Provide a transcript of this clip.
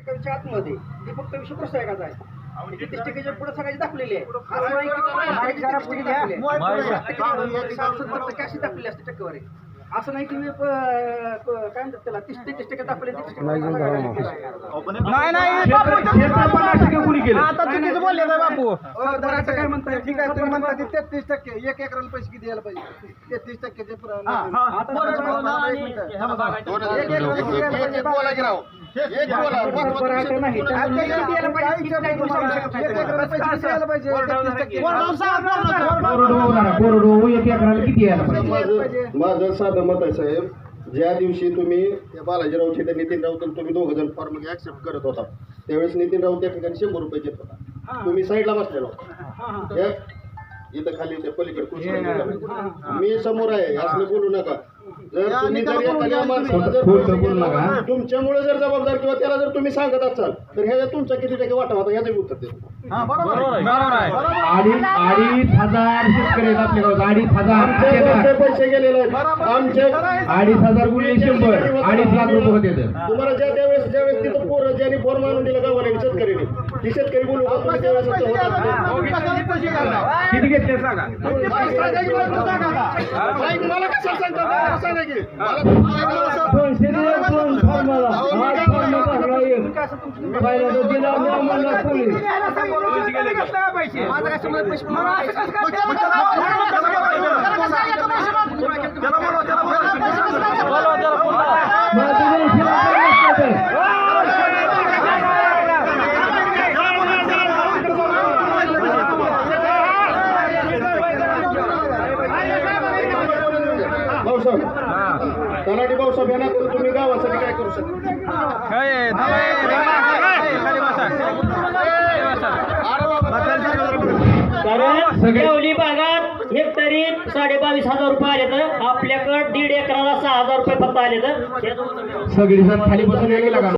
टक्क्याच्या आतमध्ये. ते फक्त विषय प्रसायकाचा आहे. टक्क्याच्या पुढे सगळ्याची आहे. की टक्के टक्के, टक्के अशी असते टक्केवारी? असं नाही की मी, काय म्हणतात त्याला तीस ते तीस टक्के दाखवले तीस टक्के नाही नाही आता चुकीचं बोलले काय बापू आता काय म्हणताय? ठीक आहे तुम्ही म्हणता तेहतीस टक्के एक एकराला पैसे किती द्यायला पाहिजे? तेहतीस टक्केचे एक एकराला किती पाहिजे? माझं साधं मत आहे साहेब ज्या दिवशी तुम्ही त्या बालाजीरावचे त्या नितीन राऊत तुम्ही दोघं जण फॉर्म ऍक्सेप्ट करत होता त्यावेळेस नितीन राऊत त्या ठिकाणी शंभर रुपये घेत होता. तुम्ही साईडला बसलेला होता. हे? इथं खाली त्या पलीकडे. मी समोर आहे असलं बोलू नका. जर तुम्ही जर एखाद्या माणसाला जर तुमच्यामुळे जर जबाबदार किंवा त्याला जर तुम्ही सांगत असाल तर ह्याच्या तुमचा किती टक्के वाटा होता याचं उत्तर देतो. बरोबर आहे. अडीच अडीच हजार शेतकरी आहेत आपल्या गावात. अडीच हजार पैसे गेलेले आहेत. आमचे अडीच हजार गुणले शंभर. अडीच लाख रुपये होते. तुम्हाला ज्या त्यावेळेस ज्यावेळेस तिथं पोरं ज्यांनी फॉर्म आणून दिला गावाला शेतकरीने ती शेतकरी बोलू का तुम्ही त्यावेळेस असं होतं. किती घेतले सांगा? मला कशाला सांगता सांगा की मला दोनशे दिवस दोन फॉर्माला. आज फॉर्म भरला एक. पहिला तो दिला मी म्हणला पोलीस. माझं काय समजा पैसे बोलवा त्याला पुन्हा माझं दोनशे लाख नसतं तर. भाऊसाहेब. तलाठी भाऊसाहेब यांना करून तुम्ही गावासाठी काय करू शकता? भागात हेक्टरी साडे बावीस हजार रुपये आले तर आपल्याकडे दीड एकराला सहा हजार रुपये फक्त आले तर सगळी खाली बसून